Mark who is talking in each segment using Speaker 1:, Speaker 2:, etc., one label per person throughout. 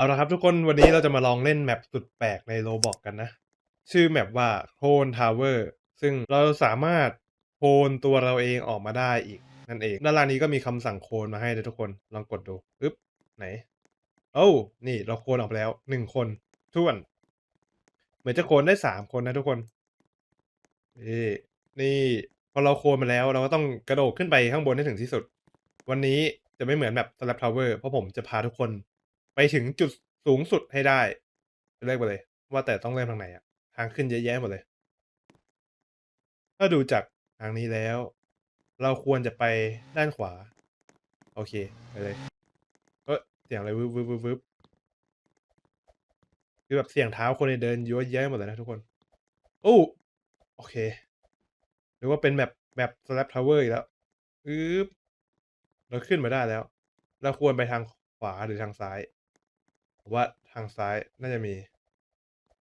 Speaker 1: เอาละครับทุกคนวันนี้เราจะมาลองเล่นแมปสุดแปลกในโ o บอกกันนะ ชื่อแมปว่าโค n นทาวเวอร์ซึ่งเราสามารถโคลนตัวเราเองออกมาได้อีกนั่นเอง ด้านล่างนี้ก็มีคำสั่งโคลนมาให้เลยทุกคนลองกดดูอึ๊บไหนโอ้นี่เราโคลนออกไปแล้วหนึ่งคนท้วน เหมือนจะโคลนได้สามคนนะทุกคนนี่นี่พอเราโคลนมาแล้วเราก็ต้องกระโดดขึ้นไปข้างบนให้ถึงที่สุด วันนี้จะไม่เหมือนแบบ Slap Tower เพราะผมจะพาทุกคน ไปถึงจุดสูงสุดให้ได้เลือกไปเลย ว่าแต่ต้องเริ่มทางไหนอะทางขึ้นเยอะแยะหมดเลย ถ้าดูจากทางนี้แล้ว เราควรจะไปด้านขวา โอเค ไปเลยเอ้เสียงอะไรวึบวึบวึบวึบคือแบบเสียงเท้าคนเดินเยอะแยะหมดเลยนะทุกคนโอ้โอเค หรือว่าเป็นแบบแบบ slap tower อีกแล้วอึ๊บเราขึ้นมาได้แล้ว เราควรไปทางขวาหรือทางซ้าย ว่าทางซ้ายน่าจะมี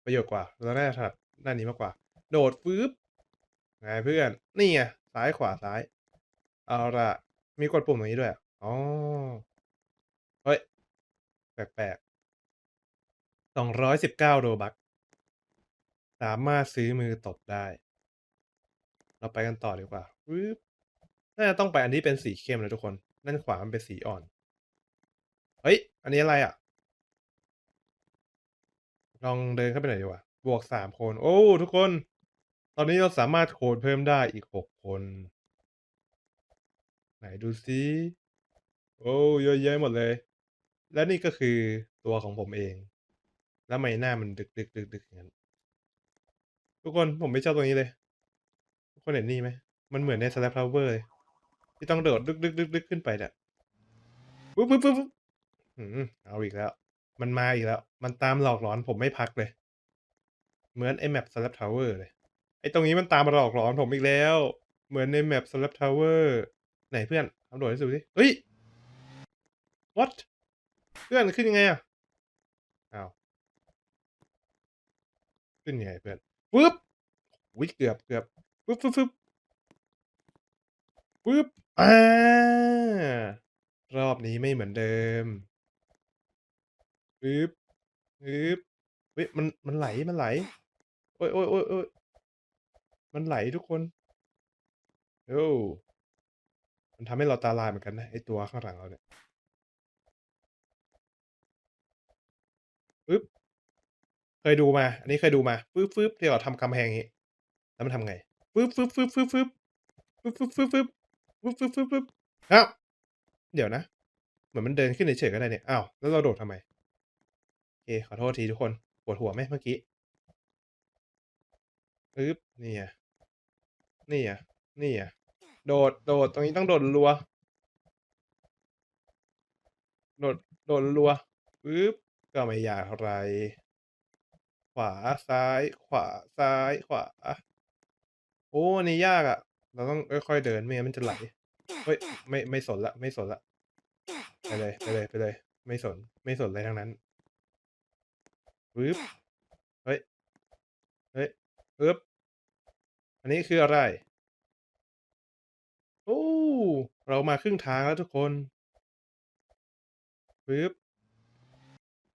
Speaker 1: ประโยชน์กว่า เราน่าจะถนัดด้านนี้มากกว่า โดดฟืบไงเพื่อน นี่ไงซ้ายขวาซ้าย เอาละมีกดปุ่มตรงนี้ด้วย อ๋อ เฮ้ย แปลกๆสองร้อยสิบเก้าโรบัก สามารถซื้อมือตบได้ เราไปกันต่อดีกว่าปึ๊บน่าจะต้องไปอันที่เป็นสีเข้มนะทุกคนด้านขวามันเป็นสีอ่อน เฮ้ย อันนี้อะไรอะ ลองเดินเข้าไปหน่อยดีกว่า บวกสามคน โอ้ ทุกคน ตอนนี้เราสามารถโคนเพิ่มได้อีกหกคน ไหนดูซิโอ้เยอะแยะหมดเลย และนี่ก็คือตัวของผมเอง แล้วไมหน้ามันดึกดึกดึกดึกอย่างนั้นทุกคนผมไม่ชอบตรงนี้เลย ทุกคนเห็นนี่ไหม มันเหมือนใน Slap Tower เลย ที่ต้องโดดดึกดึกดึกดึกขึ้นไปเนี่ยปุ๊บปุ๊บปุ๊บปุ๊บอืมเอาอีกแล้ว มันมาอีกแล้ว มันตามหลอกหลอนผมไม่พักเลย เหมือนไอ้แมป Slap Tower เลย ไอ้ตรงนี้มันตามมาหลอกหลอนผมอีกแล้ว เหมือนในแมป Slap Tower ไหนเพื่อนเอาโดดให้สุดสิเฮ้ย what เพื่อนขึ้นยังไงอะอ้าวขึ้นยังไงเพื่อนปึ๊บวิเกือบเกือบปึ๊บปึ๊บปึ๊บปึ๊บอ่ารอบนี้ไม่เหมือนเดิม ปึ๊บปึ๊บเฮ้ยมันมันไหลมันไหล โอ้ยโอ้ยโอ้ยโอ้ยมันไหลทุกคนโอ้มันทำให้เราตาลายเหมือนกันนะไอตัวข้างหลังเราเนี่ยปึ๊บเคยดูมา อันนี้เคยดูมาปึ๊บปึ๊บที่เราทำกำแพงอย่างงี้แล้วมันทำไงปึ๊บปึ๊บปึ๊บปึ๊บปึ๊บปึ๊บปึ๊บปึ๊บปึ๊บปึ๊บปึ๊บปึ๊บปึ๊บอ้าวเดี๋ยวนะ เหมือนมันเดินขึ้นเฉยๆก็ได้เนี่ยอ้าวแล้วเราโดดทำไม เคขอโทษทีทุกคนปวดหัวไหมเมื่อกี้ปึ๊บนี่ไงนี่ไงนี่ไงโดดโดดตรงนี้ต้องโดดรัว โดดโดดรัวปึ๊บก็ไม่ยากเท่าไหรขวาซ้าย ขวาซ้ายขวาโอ้อันนี้ยากอะ่ะ เราต้องค่อยๆเดินไม่งั้นมันจะไหลเฮ้ยไม่ไม่สนละ ไม่สนละไปเลยไปเลยไปเลย ไม่สนไม่สนอะไรทั้งนั้น ปึ๊บเฮ้ย เฮ้ยปึ๊บ อันนี้คืออะไร โอ้ เรามาครึ่งทางแล้วทุกคนปึ๊บ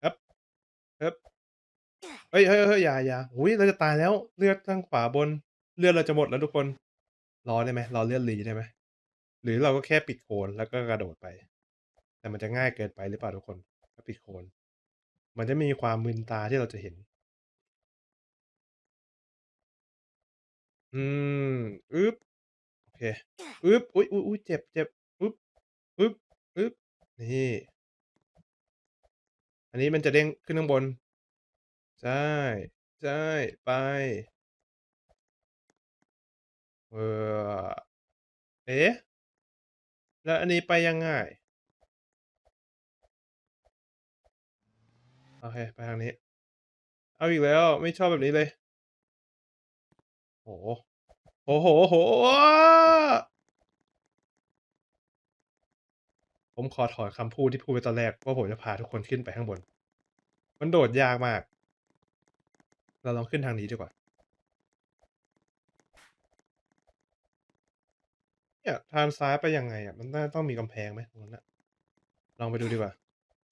Speaker 1: ฮึบฮึบเฮ้ยเฮ้ยเฮ้ยอย่าอย่าอุ้ย เราจะตายแล้ว เลือดทางขวาบน เลือดเราจะหมดแล้วทุกคน รอได้ไหมรอเลือดรีได้ไหม หรือเราก็แค่ปิดโคนแล้วก็กระโดดไป แต่มันจะง่ายเกินไปหรือเปล่าทุกคนถ้าปิดโคน มันจะมีความมึนตาที่เราจะเห็น อืม อึ๊บ โอเค อึ๊บ อุ๊ยอุ๊ยอุ๊ยเจ็บเจ็บอึ๊บ อึ๊บ อึ๊บ นี่ อันนี้มันจะเด้งขึ้นข้างบน ใช่ ใช่ ไป เออ เอ๊ะ แล้วอันนี้ไปยังไง โอเค ไปทางนี้ เอาอีกแล้ว ไม่ชอบแบบนี้เลยโอ้โฮโอ้โฮโอ้โฮผมขอถอนคำพูดที่พูดไปตอนแรก ว่าผมจะพาทุกคนขึ้นไปข้างบน มันโดดยากมาก เราลองขึ้นทางนี้ดีกว่า เนี่ยทางซ้ายไปยังไงอะ มันน่าต้องมีกำแพงไหมตรงนั้นนะลองไปดูดีกว่า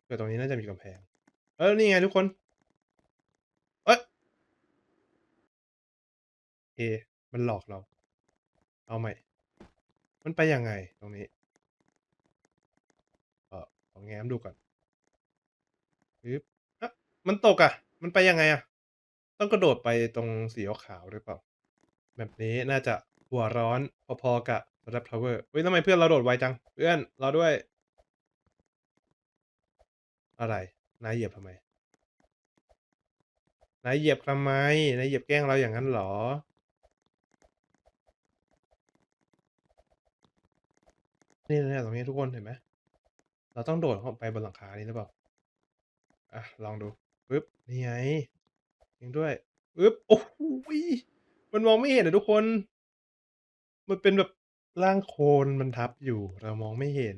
Speaker 1: เผื่ตรงนี้น่าจะมีกำแพง เออ นี่ไงทุกคน เอ๊ยโอมันหลอกเรา เอาใหม่ มันไปยังไงตรงนี้?เออขอแง้มดูก่อนฮึบฮะมันตกอะมันไปยังไงอะ?ต้องกระโดดไปตรงสีขาวหรือเปล่า?แบบนี้น่าจะหัวร้อนพอๆกับ Slab Tower เฮ้ยทำไมเพื่อนเราโดดไวจัง เพื่อน เรอด้วย อะไร นายเหยียบทำไม?นายเหยียบทำไม นายเหยียบแกล้งเราอย่างงั้นเหรอ?เนี่ยๆๆตรงนี้ทุกคนเห็นไหม เราต้องโดดเข้าไปบนหลังคานี้หรือเปล่า?อะ ลองดูปึ๊บ นี่ไงจริงด้วยปึ๊บ โอ้โฮมันมองไม่เห็นอะทุกคน มันเป็นแบบร่างโคลนมันทับอยู่ เรามองไม่เห็น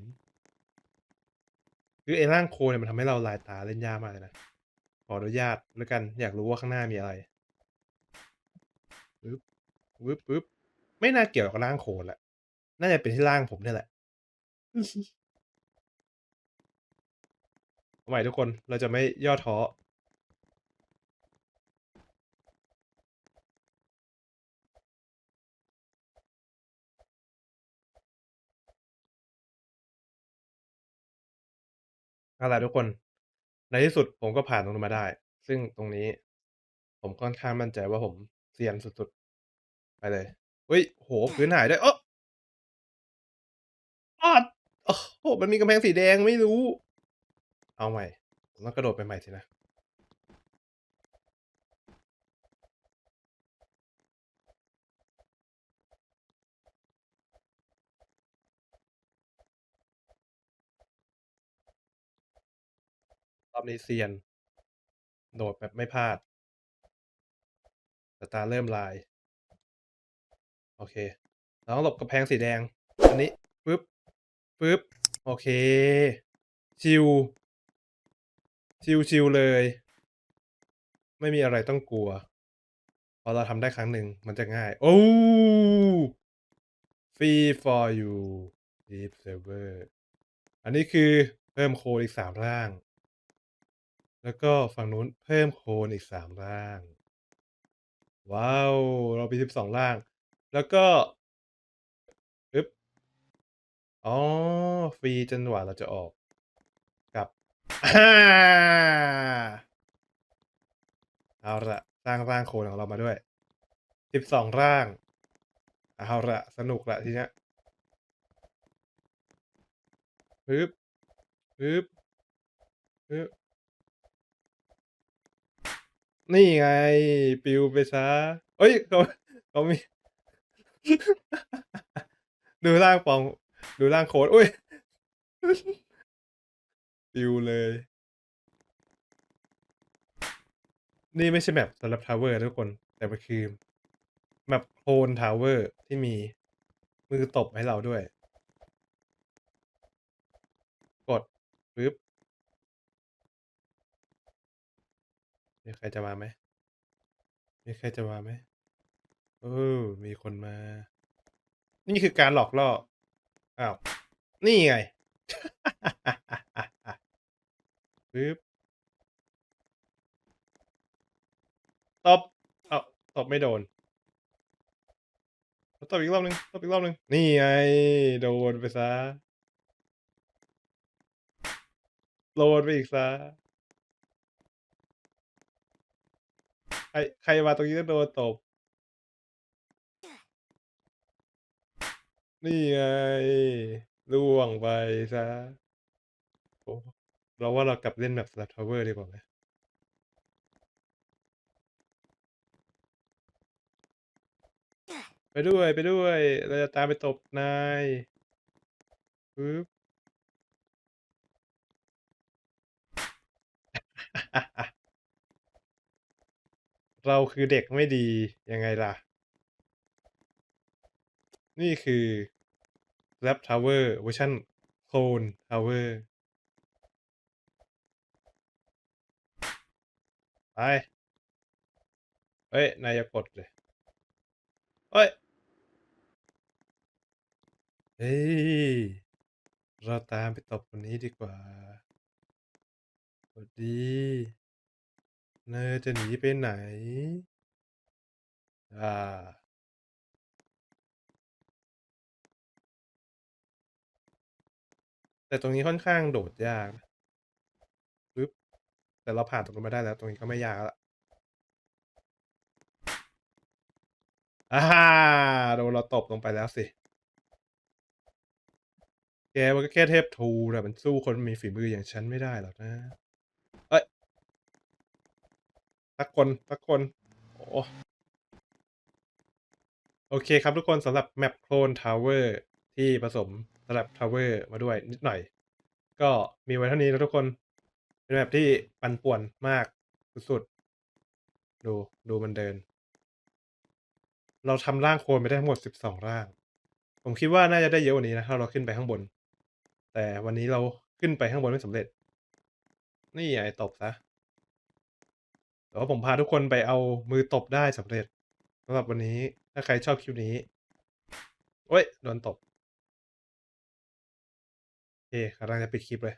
Speaker 1: คือไอ้ร่างโคลเนี่ยมันทำให้เราลายตาเล่นยากมากเลยนะ ขออนุญาตแล้วกันอยากรู้ว่าข้างหน้ามีอะไรปึ๊บปึ๊บๆไม่น่าเกี่ยวกับร่างโคลแหละ น่าจะเป็นที่ร่างผมนี่แหละใหม่ทุกคนเราจะไม่ย่อท้อ อาล่ะทุกคน ในที่สุดผมก็ผ่านตรงนั้นมาได้ ซึ่งตรงนี้ ผมค่อนข้างมั่นใจว่าผมเซียนสุดๆ ไปเลย เฮ้ย โห พื้นหายด้วยโอ๊ะอ๊อดโอ้โห มันมีกำแพงสีแดงไม่รู้ เอาใหม่ ผมต้องกระโดดไปใหม่สินะ อบนี้เซียน โดดแบบไม่พลาดแต่ตาเริ่มลาย โอเคเราต้องหลบกำแพงสีแดง อันนี้ปึ๊บปึ๊บโอเค ชิลชิลๆเลย ไม่มีอะไรต้องกลัวพอเราทำได้ครั้งหนึ่งมันจะง่าย โอ้ Free for you Deep Saver อันนี้คือเพิ่มโคลนอีก3ร่าง แล้วก็ฝั่งนู้นเพิ่มโคนอีก3ร่าง ว้าว เรามี12ร่าง แล้วก็ึบอ๋อ ฟรีจนกว่าเราจะออกกับอาเอาละสร้างร่างโคนของเรามาด้วย12ร่าง เอาละสนุกล้วทีเนี้ยฮึบฮึบฮึบ นี่ไง ปลิวไปเสียเฮ้ยเขาเขามี ดูร่างปอมดูร่างโคลนอุ๊ยปลิวเลย นี่ไม่ใช่ map Slab Tower นะทุกคน แต่มันคือ map Clone Tower ที่มีมือตบให้เราด้วย กดปึ๊บ มีใครจะมาไหม มีใครจะมาไหมเออ มีคนมา นี่คือการหลอกล่อ อ้าว นี่ไง ปึ๊บ ตบ เอ้าตบไม่โดนขอตบอีกรอบหนึ่งตบอีกรอบหนึ่งนี่ไง โดนไปเสียโดนไปอีกเสี ใครใครมาตรงนี้ก็โดนตบ นี่ไงร่วงไปเสียโอ้เราว่าเรากลับเล่น map Slab Tower ดีกว่าไหม?ไปด้วยไปด้วย เราจะตามไปตบนายปึ๊บ เราคือเด็กไม่ดี ยังไงล่ะ นี่คือ Slab Tower เวอร์ชัน Clone Tower ไป เฮ้ย นายกดสิเฮ้ย เฮ้ย เราตามไปตบคนนี้ดีกว่าสวัสดี เนยจะหนีไปไหน อ่า แต่ตรงนี้ค่อนข้างโดดยากปึ๊บแต่เราผ่านตรงนั้นมาได้แล้ว ตรงนี้ก็ไม่ยากแล้วล่าโดนเราตบลงไปแล้วสิ แกมันก็แค่เทพทูแต่มันสู้คนมีฝีมืออย่างฉันไม่ได้หรอกนะ เอ้ย สักคนสักคน โอ้โอเคครับทุกคนสำหรับแมปโคลนทาวเวอร์ที่ผสมสลับทาวเวอร์มาด้วยนิดหน่อย ก็มีไว้เท่านี้นะทุกคน เป็นแมปที่ปั่นป่วนมากสุดๆ ดูดูมันเดิน เราทำร่างโคลนไปได้ทั้งหมด 12 ร่าง ผมคิดว่าน่าจะได้เยอะกว่านี้นะถ้าเราขึ้นไปข้างบน แต่วันนี้เราขึ้นไปข้างบนไม่สำเร็จ นี่ไงตบซะ แต่ว่าผมพาทุกคนไปเอามือตบได้สำเร็จสำหรับวันนี้ถ้าใครชอบคลิปนี้โอ้ยโดนตบโอเคกำลังจะปิดคลิปเลย